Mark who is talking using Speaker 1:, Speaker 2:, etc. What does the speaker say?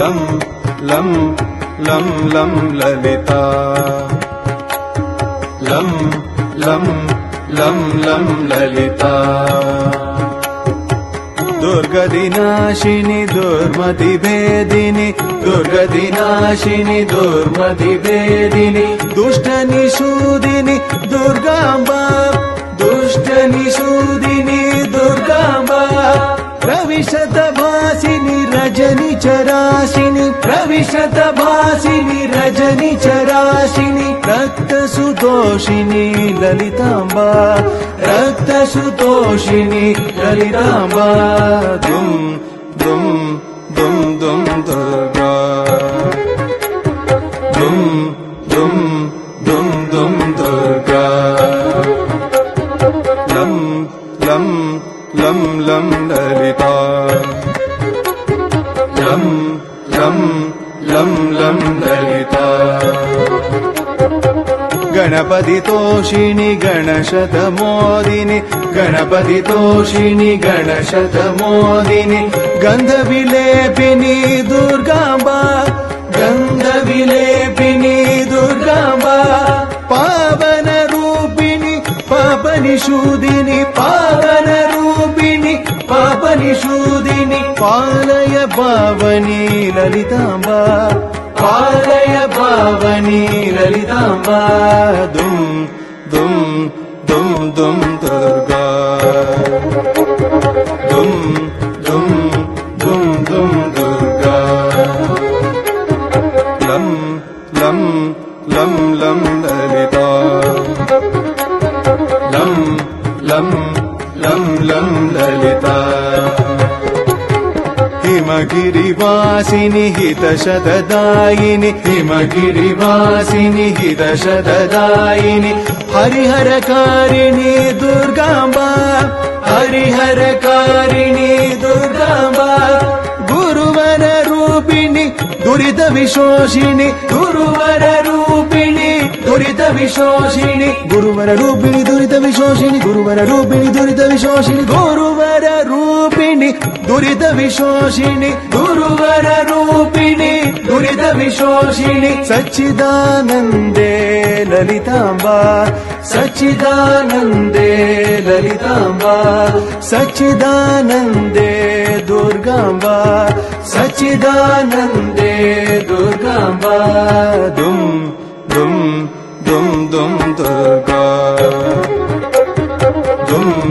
Speaker 1: लं लं लं लं ललिता लं लं लं लं ललिता దుర్గదినాశిని దుర్మతి భేదిని దుర్గదినాశిని దుర్మతి భేదిని దుష్ట నిషూదిని దుర్గాంబ దుష్ట నిషూదిని దుర్గాంబ ప్రవిశత భాసిని రజని చరాశిని ప్రవిశత భాసిని రజని చరాశిని రక్త లలితాంబ రక్త లలితాంబ. దుమ్ దుమ్ దుమ్ దుమ్ దుర్గా. దుమ్ దుమ్ దుమ్ దుమ్ దుర్గా. లం లం లం లం లలిత. లం లం లం లం లలిత. గణపతి తోషిణి గణశత మోదిని గణపతి తోషిణి గణశత మోదిని గంధ విలేపిని దుర్గాంబ గంధ విలేపిని దుర్గాంబ పావన రూపిణి పాపని శూదిని పావన రూపిణి పాపని శూదిని పాలయ పావని లలితాంబ. పాలయ పావని లలితాంబ దుమ్ దుమ్ దుమ్ దుమ్ దుర్గా దుమ్ దుమ్ దుమ్ దుమ్ దుర్గా లం లం లం లం లలిత లం లం లం లం లలిత హిమగిరివాసిని హితశతదాయిని హిమగిరివాసిని హితశతదాయిని. హరిహరకారిణి దుర్గాంబ హరిహరకారిణి దుర్గాంబ. గురువర రూపిణి దురిత విశోషిణి గురువర రూపిణి దురిత విశోషిణి. గురువర రూపిణి దురిత విశోషిణి గురువర రూపిణి దురిత విశోషిణి. గురు దుర్వర రూపిణి దురిత విశోషిణి దుర్వర రూపిణి దురిత విశోషిణి. సచ్చిదానందే లలితాంబా సచ్చిదానందే లలితాంబా సచ్చిదానందే దుర్గాంబా సచ్చిదానందే దుర్గాంబా. దుమ్ దుమ్ దుమ్ దుమ్ దుర్గా. దుమ్